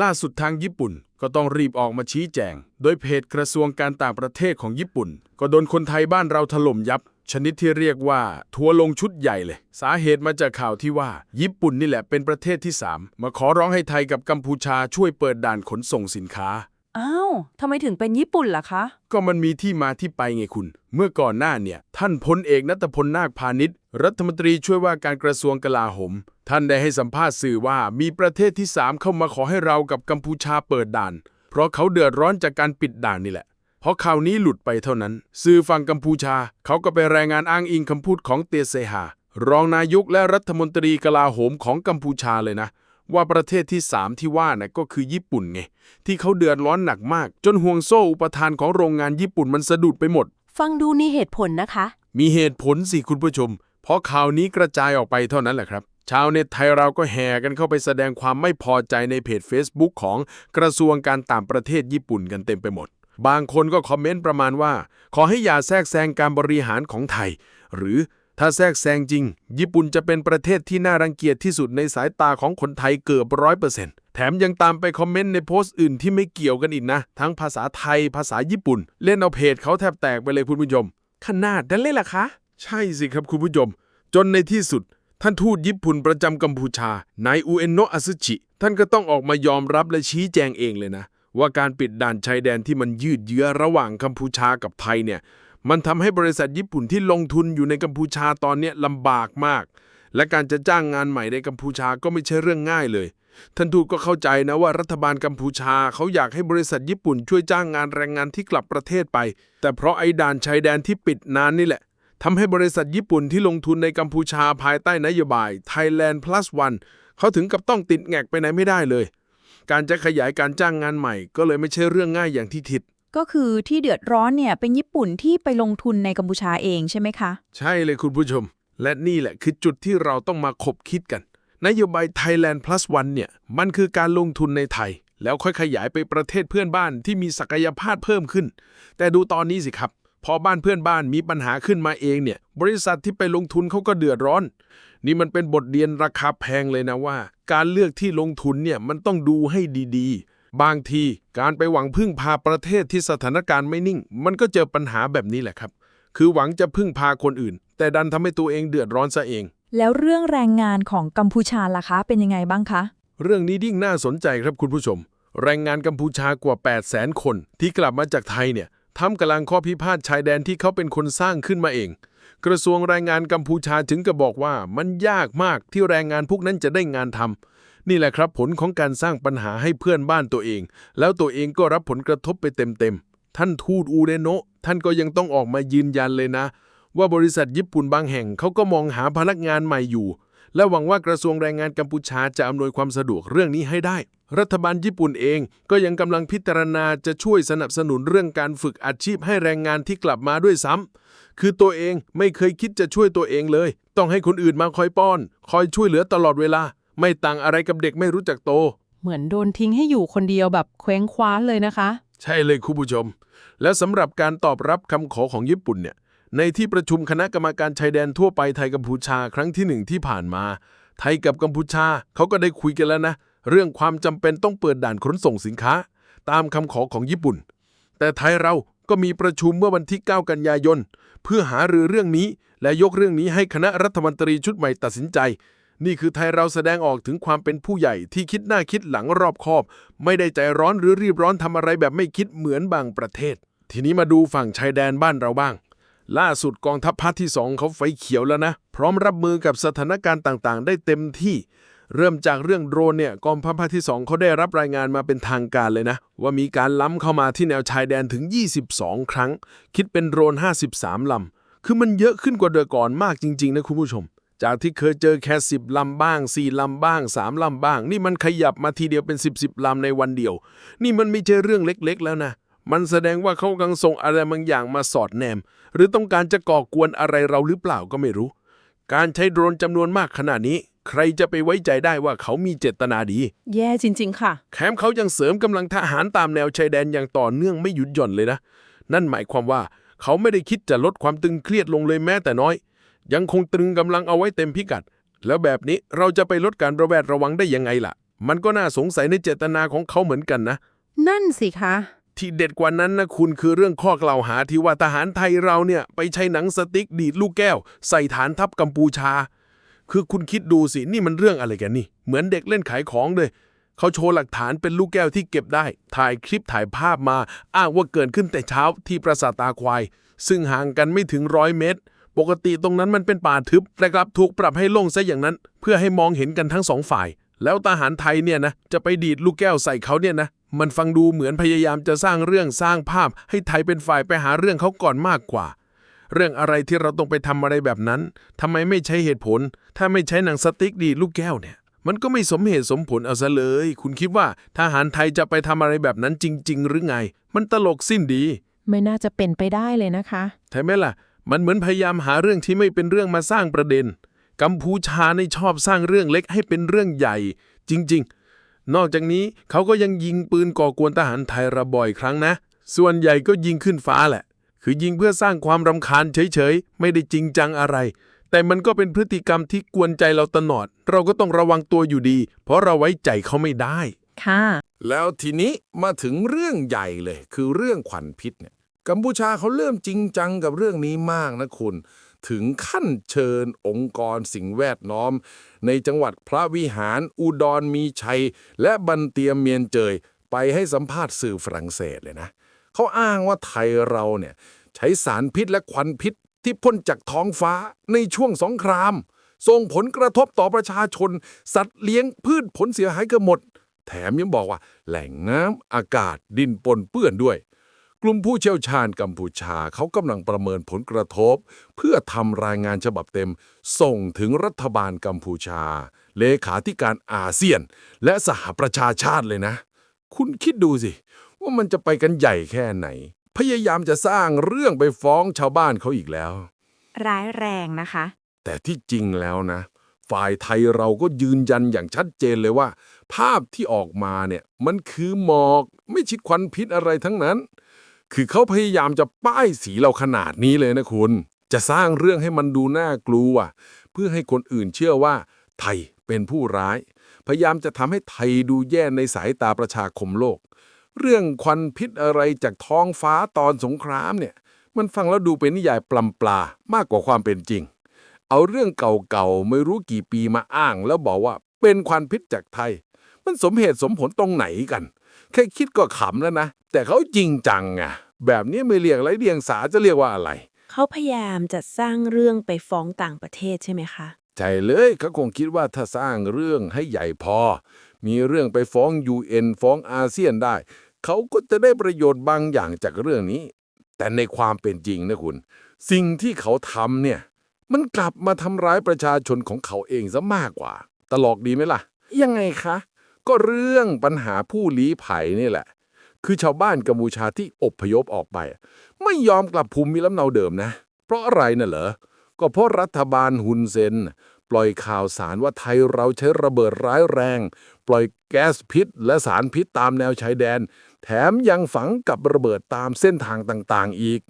ล่าสุดทางญี่ปุ่นก็ต้องรีบออกมาชี้แจง โดยเพจกระทรวงการต่างประเทศของญี่ปุ่น ก็โดนคนไทยบ้านเราถล่มยับ ชนิดที่เรียกว่าทัวลงชุดใหญ่เลย สาเหตุมาจากข่าวที่ว่า ญี่ปุ่นนี่แหละเป็นประเทศที่ 3 มาขอร้องให้ไทยกับกัมพูชาช่วยเปิดด่านขนส่งสินค้า อ้าวทำไมถึงเป็นญี่ปุ่นล่ะคะ ก็มันมีที่มาที่ไปไงคุณ เมื่อก่อนหน้าเนี่ย ท่านพลเอกนัตพลนาคพาณิชย์ รัฐมนตรีช่วยว่าการกระทรวงกลาโหม ท่านได้ให้สัมภาษณ์สื่อว่ามีประเทศที่ 3 เข้ามาขอให้เรากับกัมพูชาเปิดด่าน เพราะเขาเดือดร้อนจากการปิดด่านนี่แหละ เพราะข่าวนี้หลุดไปเท่านั้น สื่อฝั่งกัมพูชา เขาก็ไปรายงานอ้างอิงคำพูดของเตียเซฮารองนายกและรัฐมนตรีกลาโหมของกัมพูชาเลยนะ ว่าประเทศที่ 3 ที่ว่าน่ะก็คือญี่ปุ่นไง ที่เขาเดือดร้อนหนักมาก จนห่วงโซ่อุปทานของโรงงานญี่ปุ่นมันสะดุดไปหมด ฟังดูนี่เหตุผลนะคะ มีเหตุผลสิคุณผู้ชม เพราะข่าวนี้กระจายออกไปเท่านั้นแหละครับ ชาวเน็ตไทยเราก็แห่กันเข้าไปแสดงความไม่พอใจในเพจ Facebook ของกระทรวงการต่างประเทศญี่ปุ่นกันเต็มไปหมด บางคนก็คอมเมนต์ประมาณว่า ขอให้อย่าแทรกแซงการบริหารของไทย หรือ ถ้าแทรกแซงจริง ญี่ปุ่นจะเป็นประเทศที่น่ารังเกียจที่สุดในสายตาของคนไทยเกือบร้อยเปอร์เซ็นต์แถมยังตามไปคอมเมนต์ในโพสต์อื่นที่ไม่เกี่ยวกันอีกนะ ทั้งภาษาไทยภาษาญี่ปุ่น เล่นเอาเพจเขาแทบแตกไปเลยคุณผู้ชม ขนาดนั้นเลยล่ะคะ ใช่สิครับคุณผู้ชม จนในที่สุด ท่านทูตญี่ปุ่นประจำกัมพูชานายอุเอนโนะอาซึชิท่านก็ต้องออกมายอมรับและชี้แจงเองเลยนะ ว่าการปิดด่านชายแดนที่มันยืดเยื้อระหว่างกัมพูชากับไทยเนี่ย มันทำให้บริษัทญี่ปุ่นที่ลงทุนอยู่ในกัมพูชาตอนนี้ลำบากมาก และการจะจ้างงานใหม่ในกัมพูชาก็ไม่ใช่เรื่องง่ายเลย ท่านทูตก็เข้าใจนะว่ารัฐบาลกัมพูชาเขาอยากให้บริษัทญี่ปุ่นช่วยจ้างงานแรงงานที่กลับประเทศไป แต่เพราะไอ้ด่านชายแดนที่ปิดนานนี่แหละทำให้บริษัทญี่ปุ่นที่ลงทุนในกัมพูชาภายใต้นโยบาย Thailand Plus One เขาถึงกับต้องติดแงกไปไหนไม่ได้เลย การจะขยายการจ้างงานใหม่ก็เลยไม่ใช่เรื่องง่ายอย่างที่คิด ก็คือที่เดือดร้อนเนี่ยเป็นญี่ปุ่นที่ไปลงทุนในกัมพูชาเองใช่ไหมคะ ใช่เลยคุณผู้ชม และนี่แหละคือจุดที่เราต้องมาคบคิดกัน นโยบาย Thailand Plus One เนี่ย มันคือการลงทุนในไทย แล้วค่อยขยายไปประเทศเพื่อนบ้านที่มีศักยภาพเพิ่มขึ้น แต่ดูตอนนี้สิครับ พอบ้านเพื่อนบ้านมีปัญหาขึ้นมาเองเนี่ย บริษัทที่ไปลงทุนเขาก็เดือดร้อน นี่มันเป็นบทเรียนราคาแพงเลยนะว่า การเลือกที่ลงทุนเนี่ยมันต้องดูให้ดีๆ บางทีการไปหวังพึ่งพาประเทศที่สถานการณ์ไม่นิ่ง มันก็เจอปัญหาแบบนี้แหละครับ คือหวังจะพึ่งพาคนอื่น แต่ดันทำให้ตัวเองเดือดร้อนซะเอง แล้วเรื่องแรงงานของกัมพูชาล่ะคะเป็นยังไงบ้างคะ เรื่องนี้ยิ่งน่าสนใจครับคุณผู้ชม แรงงานกัมพูชากว่า 8 0 0แสนคน ที่กลับมาจากไทยเนี่ยทำกำลังข้อพิพาทชายแดนที่เขาเป็นคนสร้างขึ้นมาเอง กระทรวงแรงงานกัมพูชาถึงกับบอกว่ามันยากมากที่แรงงานพวกนั้นจะได้งานทำ นี่แหละครับผลของการสร้างปัญหาให้เพื่อนบ้านตัวเอง แล้วตัวเองก็รับผลกระทบไปเต็มๆ ท่านทูตอูเรโนะท่านก็ยังต้องออกมายืนยันเลยนะ ว่าบริษัทญี่ปุ่นบางแห่งเขาก็มองหาพนักงานใหม่อยู่ และหวังว่ากระทรวงแรงงานกัมพูชาจะอำนวยความสะดวกเรื่องนี้ให้ได้ รัฐบาลญี่ปุ่นเองก็ยังกำลังพิจารณาจะช่วยสนับสนุนเรื่องการฝึกอาชีพให้แรงงานที่กลับมาด้วยซ้ำคือตัวเองไม่เคยคิดจะช่วยตัวเองเลย ต้องให้คนอื่นมาคอยป้อน คอยช่วยเหลือตลอดเวลา ไม่ต่างอะไรกับเด็กไม่รู้จักโต เหมือนโดนทิ้งให้อยู่คนเดียวแบบเคว้งคว้างเลยนะคะ ใช่เลยคุณผู้ชม แล้วสำหรับการตอบรับคำขอของญี่ปุ่นเนี่ย ในที่ประชุมคณะกรรมการชายแดนทั่วไปไทยกัมพูชาครั้งที่หนึ่งที่ผ่านมา ไทยกับกัมพูชาเขาก็ได้คุยกันแล้วนะ เรื่องความจำเป็นต้องเปิดด่านขนส่งสินค้า ตามคำขอของญี่ปุ่น แต่ไทยเราก็มีประชุมเมื่อวันที่ 9 กันยายน เพื่อหารือเรื่องนี้และยกเรื่องนี้ให้คณะรัฐมนตรีชุดใหม่ตัดสินใจ นี่คือไทยเราแสดงออกถึงความเป็นผู้ใหญ่ที่คิดหน้าคิดหลังรอบคอบ ไม่ได้ใจร้อนหรือรีบร้อนทำอะไรแบบไม่คิดเหมือนบางประเทศ ทีนี้มาดูฝั่งชายแดนบ้านเราบ้าง ล่าสุดกองทัพภาคที่สองเขาไฟเขียวแล้วนะ พร้อมรับมือกับสถานการณ์ต่างๆ ได้เต็มที่เริ่มจากเรื่องโดรนเนี่ยกองทัพภาคที่สองเขาได้รับรายงานมาเป็นทางการเลยนะ ว่ามีการล้ำเข้ามาที่แนวชายแดนถึง 22 ครั้ง คิดเป็นโดรน 53ลำคือมันเยอะขึ้นกว่าเดิมก่อนมากจริง ๆ นะคุณผู้ชม จากที่เคยเจอแค่10ลำบ้าง4ลำบ้าง3ลำบ้าง นี่มันขยับมาทีเดียวเป็น10 10ลำในวันเดียว นี่มันไม่ใช่เรื่องเล็กๆแล้วนะ มันแสดงว่าเขากำลังส่งอะไรบางอย่างมาสอดแนม หรือต้องการจะก่อกวนอะไรเราหรือเปล่าก็ไม่รู้ การใช้โดรนจำนวนมากขนาดนี้ ใครจะไปไว้ใจได้ว่าเขามีเจตนาดี แย่จริง ๆ ค่ะ แถมเขายังเสริมกำลังทหารตามแนวชายแดนอย่างต่อเนื่องไม่หยุดหย่อนเลยนะ นั่นหมายความว่าเขาไม่ได้คิดจะลดความตึงเครียดลงเลยแม้แต่น้อย ยังคงตรึงกำลังเอาไว้เต็มพิกัด แล้วแบบนี้เราจะไปลดการระแวดระวังได้ยังไงล่ะ มันก็น่าสงสัยในเจตนาของเขาเหมือนกันนะ นั่นสิคะ ที่เด็ดกว่านั้นนะคุณคือเรื่องข้อกล่าวหาที่ว่าทหารไทยเราเนี่ยไปใช้หนังสติ๊กดีดลูกแก้ว ใส่ฐานทัพกัมพูชา คือคุณคิดดูสินี่มันเรื่องอะไรกันนี่ เหมือนเด็กเล่นขายของเลยเขาโชว์หลักฐานเป็นลูกแก้วที่เก็บได้ ถ่ายคลิปถ่ายภาพมา อ้างว่าเกิดขึ้นแต่เช้าที่ปราสาทตาควาย ซึ่งห่างกันไม่ถึงร้อยเมตร ปกติตรงนั้นมันเป็นป่าทึบแต่กลับถูกปรับให้โล่งซะอย่างนั้น เพื่อให้มองเห็นกันทั้งสองฝ่าย แล้วทหารไทยเนี่ยนะจะไปดีดลูกแก้วใส่เขาเนี่ยนะมันฟังดูเหมือนพยายามจะสร้างเรื่องสร้างภาพ ให้ไทยเป็นฝ่ายไปหาเรื่องเขาก่อนมากกว่า เรื่องอะไรที่เราต้องไปทำอะไรแบบนั้นทำไมไม่ใช้เหตุผล ถ้าไม่ใช้หนังสติ๊กดีดลูกแก้วเนี่ย มันก็ไม่สมเหตุสมผลเอาซะเลย คุณคิดว่าทหารไทยจะไปทำอะไรแบบนั้นจริง ๆ หรือไง มันตลกสิ้นดี ไม่น่าจะเป็นไปได้เลยนะคะใช่ไหมล่ะ มันเหมือนพยายามหาเรื่องที่ไม่เป็นเรื่องมาสร้างประเด็น กัมพูชาในชอบสร้างเรื่องเล็กให้เป็นเรื่องใหญ่ จริง ๆ นอกจากนี้เขาก็ยังยิงปืนก่อกวนทหารไทยระบ่อยครั้งนะ ส่วนใหญ่ก็ยิงขึ้นฟ้าแหละ คือยิงเพื่อสร้างความรำคาญเฉยๆ ไม่ได้จริงจังอะไร แต่มันก็เป็นพฤติกรรมที่กวนใจเราตลอด เราก็ต้องระวังตัวอยู่ดี เพราะเราไว้ใจเขาไม่ได้ ค่ะ แล้วทีนี้มาถึงเรื่องใหญ่เลย คือเรื่องควันพิษเนี่ย กัมพูชาเขาเริ่มจริงจังกับเรื่องนี้มากนะคุณ ถึงขั้นเชิญองค์กรสิ่งแวดล้อม ในจังหวัดพระวิหาร อุดรมีชัย และบันเตียมเมียนเจย ไปให้สัมภาษณ์สื่อฝรั่งเศสเลยนะเขาอ้างว่าไทยเราเนี่ยใช้สารพิษและควันพิษที่พ่นจากท้องฟ้าในช่วงสงคราม ส่งผลกระทบต่อประชาชน สัตว์เลี้ยงพืชผลเสียหายเกือบหมด แถมยังบอกว่า แหล่งน้ำอากาศดินปนเปื้อนด้วย กลุ่มผู้เชี่ยวชาญกัมพูชาเขากำลังประเมินผลกระทบ เพื่อทำรายงานฉบับเต็ม ส่งถึงรัฐบาลกัมพูชา เลขาธิการอาเซียน และสหประชาชาติเลยนะ คุณคิดดูสิ ว่ามันจะไปกันใหญ่แค่ไหน พยายามจะสร้างเรื่องไปฟ้องชาวบ้านเขาอีกแล้ว ร้ายแรงนะคะ แต่ที่จริงแล้วนะ ฝ่ายไทยเราก็ยืนยันอย่างชัดเจนเลยว่า ภาพที่ออกมาเนี่ยมันคือหมอกไม่ใช่ควันพิษอะไรทั้งนั้น คือเขาพยายามจะป้ายสีเราขนาดนี้เลยนะคุณ จะสร้างเรื่องให้มันดูน่ากลัว เพื่อให้คนอื่นเชื่อว่า ไทยเป็นผู้ร้าย พยายามจะทำให้ไทยดูแย่ในสายตาประชาคมโลก เรื่องควันพิษอะไรจากท้องฟ้าตอนสงครามเนี่ย มันฟังแล้วดูเป็นนิยายปลำปลามากกว่าความเป็นจริง เอาเรื่องเก่าๆไม่รู้กี่ปีมาอ้าง แล้วบอกว่าเป็นควันพิษจากไทย มันสมเหตุสมผลตรงไหนกัน แค่คิดก็ขำแล้วนะ แต่เขาจริงจังอะแบบนี้ไม่เรียกไรเดียงสาจะเรียกว่าอะไร เขาพยายามจะสร้างเรื่องไปฟ้องต่างประเทศใช่ไหมคะ ใช่เลยเขาคงคิดว่าถ้าสร้างเรื่องให้ใหญ่พอ มีเรื่องไปฟ้อง UN ฟ้องอาเซียนได้ เขาก็จะได้ประโยชน์บางอย่างจากเรื่องนี้ แต่ในความเป็นจริงนะคุณ สิ่งที่เขาทำเนี่ย มันกลับมาทำร้ายประชาชนของเขาเองซะมากกว่า ตลกดีไหมล่ะ ยังไงคะ ก็เรื่องปัญหาผู้ลี้ภัยนี่แหละ คือชาวบ้านกัมพูชาที่อบพยพออกไป ไม่ยอมกลับภูมิลำเนาเดิมนะ เพราะอะไรน่ะเหรอ ก็เพราะรัฐบาลฮุนเซนปล่อยข่าวสารว่าไทยเราใช้ระเบิดร้ายแรง ปล่อยแก๊สพิษ และสารพิษตามแนวชายแดน แถมยังฝังกับระเบิดตามเส้นทางต่างๆอีก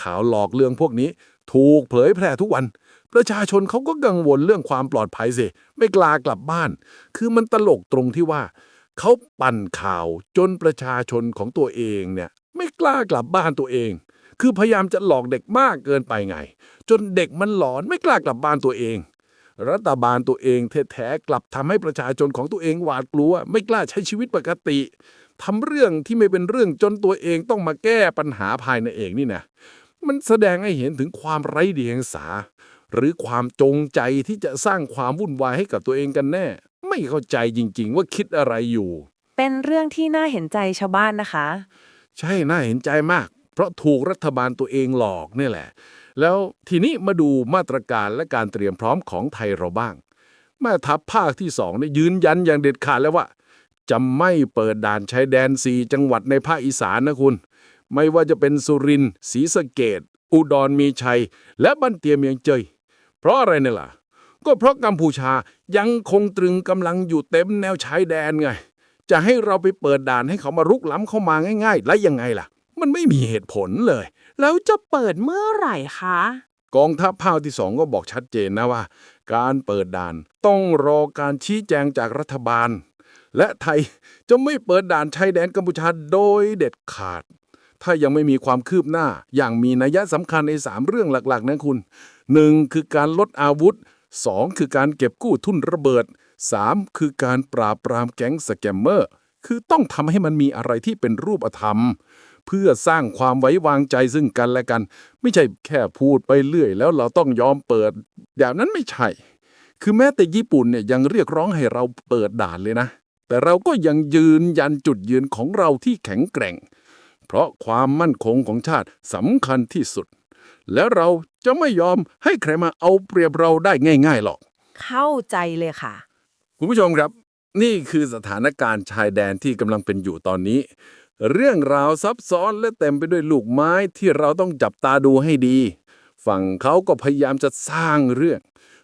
ข่าวหลอกเรื่องพวกนี้ถูกเผยแพร่ทุกวัน ประชาชนเขาก็กังวลเรื่องความปลอดภัยสิไม่กล้ากลับบ้าน คือมันตลกตรงที่ว่า เขาปั่นข่าวจนประชาชนของตัวเองเนี่ยไม่กล้ากลับบ้านตัวเอง คือพยายามจะหลอกเด็กมากเกินไปไง จนเด็กมันหลอนไม่กล้ากลับบ้านตัวเอง รัฐบาลตัวเองแท้ๆกลับทำให้ประชาชนของตัวเองหวาดกลัว ไม่กล้าใช้ชีวิตปกติทำเรื่องที่ไม่เป็นเรื่องจนตัวเองต้องมาแก้ปัญหาภายในเองนี่นะมันแสดงให้เห็นถึงความไร้เดียงสา หรือความจงใจที่จะสร้างความวุ่นวายให้กับตัวเองกันแน่ ไม่เข้าใจจริง ๆ ว่าคิดอะไรอยู่ เป็นเรื่องที่น่าเห็นใจชาวบ้านนะคะ ใช่น่าเห็นใจมาก เพราะถูกรัฐบาลตัวเองหลอกนี่แหละ แล้วทีนี้มาดูมาตรการและการเตรียมพร้อมของไทยเราบ้าง แม่ทัพภาคที่สองเนี่ยยืนยันอย่างเด็ดขาดแล้วว่า จะไม่เปิดด่านชายแดนสีจังหวัดในภาคอีสานนะคุณ ไม่ว่าจะเป็นสุรินทร์ศรีสะเกดอุดรมีชัย และบ้านเตียเมียงเจย เพราะอะไรเนี่ยล่ะ ก็เพราะกัมพูชายังคงตรึงกำลังอยู่เต็มแนวชายแดนไง จะให้เราไปเปิดด่านให้เขามารุกล้ำเข้ามาง่าย ๆ และยังไงล่ะ มันไม่มีเหตุผลเลย แล้วจะเปิดเมื่อไหร่คะ กองทัพภาคที่สองก็บอกชัดเจนนะว่า การเปิดด่านต้องรอการชี้แจงจากรัฐบาล และไทยจะไม่เปิดด่านชายแดนกัมพูชาโดยเด็ดขาด ถ้ายังไม่มีความคืบหน้าอย่างมีนัยสำคัญใน3เรื่องหลักๆนะคุณ 1. คือการลดอาวุธ 2. คือการเก็บกู้ทุนระเบิด 3. คือการปราบปรามแก๊งสแกมเมอร์ คือต้องทำให้มันมีอะไรที่เป็นรูปธรรม เพื่อสร้างความไว้วางใจซึ่งกันและกัน ไม่ใช่แค่พูดไปเรื่อย แล้วเราต้องยอมเปิดอย่างนั้นไม่ใช่ คือแม้แต่ญี่ปุ่นเนี่ยยังเรียกร้องให้เราเปิดด่านเลยนะ แต่เราก็ยังยืนยันจุดยืนของเราที่แข็งแกร่ง เพราะความมั่นคงของชาติสำคัญที่สุด แล้วเราจะไม่ยอมให้ใครมาเอาเปรียบเราได้ง่ายๆหรอก เข้าใจเลยค่ะ คุณผู้ชมครับ นี่คือสถานการณ์ชายแดนที่กำลังเป็นอยู่ตอนนี้ เรื่องราวซับซ้อนและเต็มไปด้วยลูกไม้ที่เราต้องจับตาดูให้ดี ฝั่งเขาก็พยายามจะสร้างเรื่อง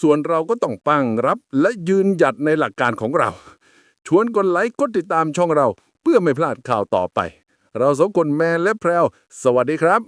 ส่วนเราก็ต้องปั้งรับและยืนหยัดในหลักการของเรา ชวนกดไลค์กดติดตามช่องเรา เพื่อไม่พลาดข่าวต่อไป เราสองคนแมนและแพรวสวัสดีครับ